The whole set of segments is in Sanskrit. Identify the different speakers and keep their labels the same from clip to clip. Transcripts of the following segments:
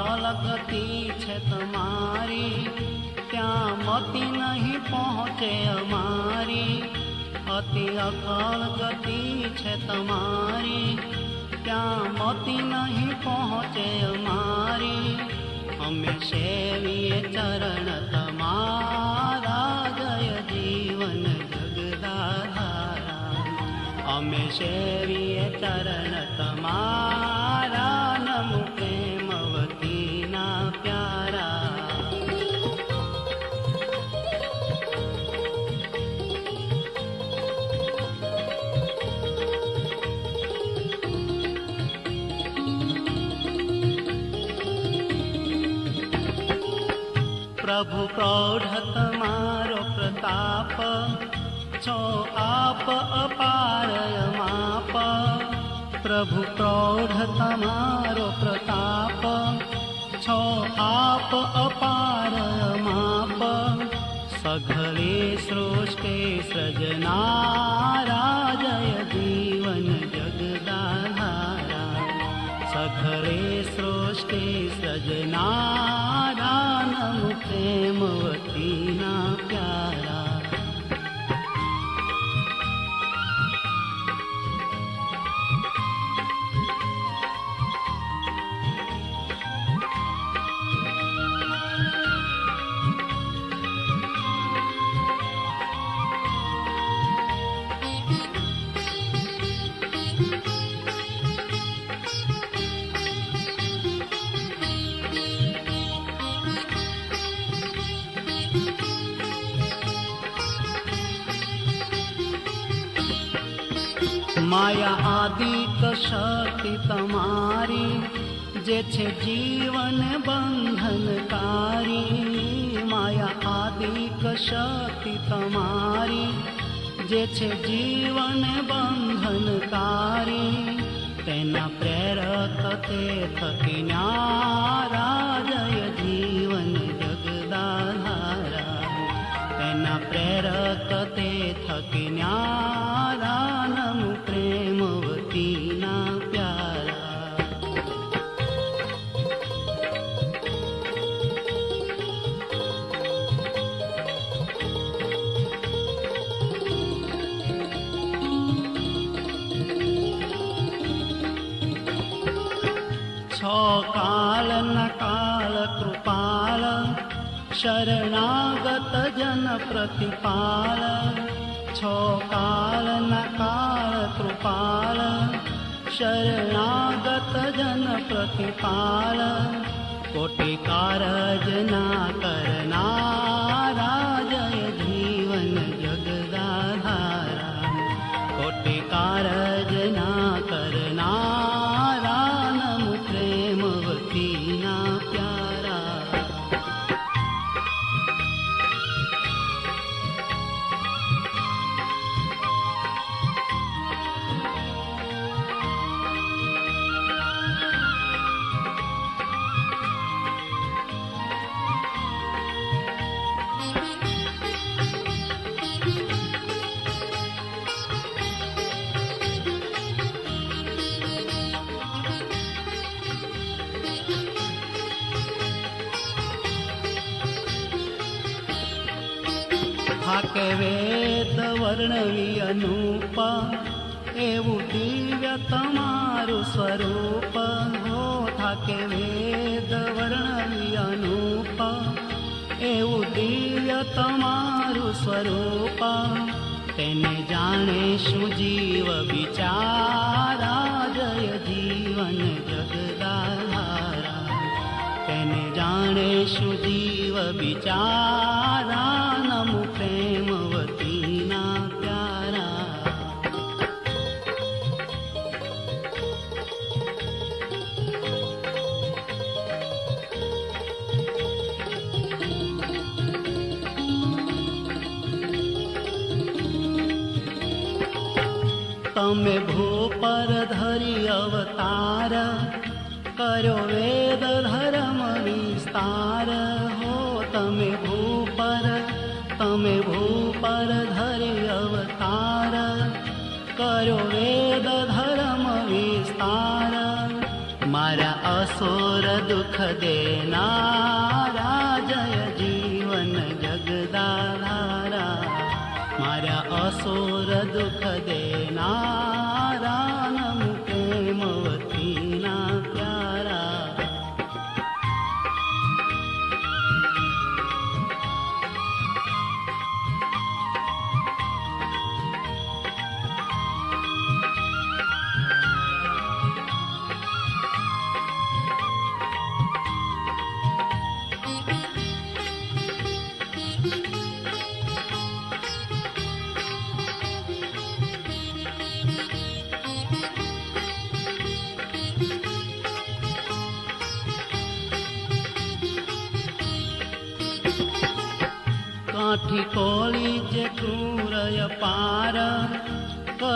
Speaker 1: झलक तीछ तुम्हारी। क्या मति नहीं पहुँचे हमारी। अति अकाल गति छे तुम्हारी। क्या मति नहीं पहुँचे हमारी। हमें सेविए चरण तमारा जय जीवन जगदाधारा। हमें सेविए चरण तुम्हारा। प्रभु प्रौढ तमारो प्रताप च आप अपारय माप। प्रभु प्रौढ तमारो प्रताप छो आप अपारय माप। सघले सृष्टे सृजनाराजय માયા આદિક શક્તિ તમારી જે છે જીવન બંધનકારી માયા આદિક શક્તિ તમારી જે છે જીવન બંધનકારી તેના પ્રેરક તે થકી ન્યારા प्रतिपाल छकाल नकार कृपाल शरणागत जन प्रतिपाल कोटिकारजना करना થાકે વેદ વર્ણવી અનુપ. એવું દિવ્ય તમારું સ્વરૂપ હો થાકે વેદ વર્ણવી અનુપ. એવું દિવ્ય તમારું સ્વરૂપ તેને જાણે શું જીવ બિચારા જય જીવન જગદારા તેને જાણે શું જીવ બિચારા तमे भूपर तमे भूपर धरि अवतार। करो वेद धर्म विस्तार। मारा असुर दुख देनारा जय जीवन जगदा असुर दुख देना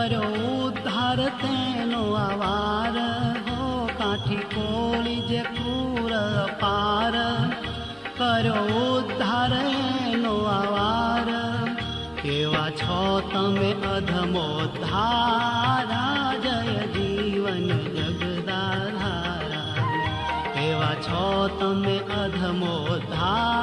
Speaker 1: કર્યો ઉદ્ધાર તેનો આવાર હો કાઠી કોળી જે ક્રૂર પાર કર્યો ઉદ્ધાર એનો આવાર કેવા છો તમે અધમો ધારા જય જીવન જગદાધારા એવા છો તમે અધમો ધારાનમ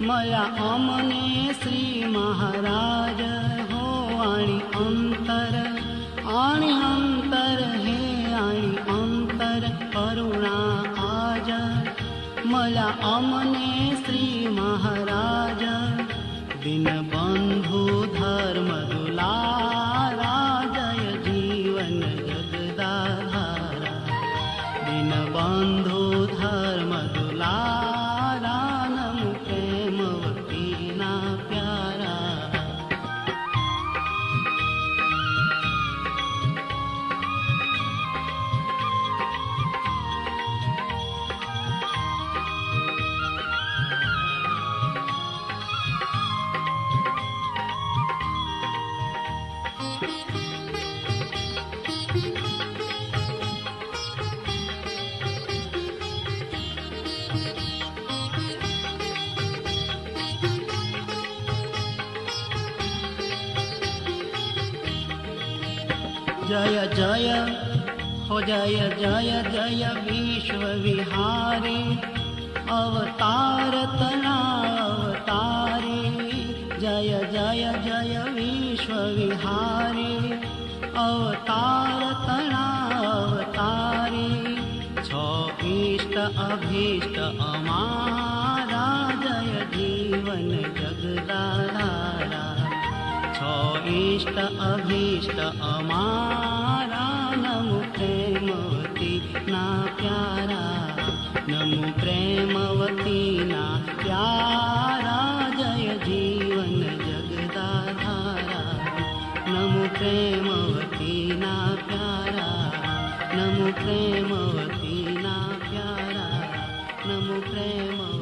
Speaker 1: मया अमने श्री महाराज हो आणि अंतर हे आणि अंतर करुणा आज। मला अमने श्री महाराज दीनबंधू जय जय हो जय जय जय विश्व विहारी अवतार तना अवतारी जय जय जय विश्व विहारी अवतार तना अवतारी छो इष्ट अभीष्ट अमारा
Speaker 2: इष्ट अभीष्ट अमारा नमु प्रेमवती ना प्यारा। नमु प्रेमवती ना प्यारा। जय जीवन जगदाधारा। नमु प्रेमवती ना प्यारा। नमु प्रेमवती ना प्यारा। नमु प्रेम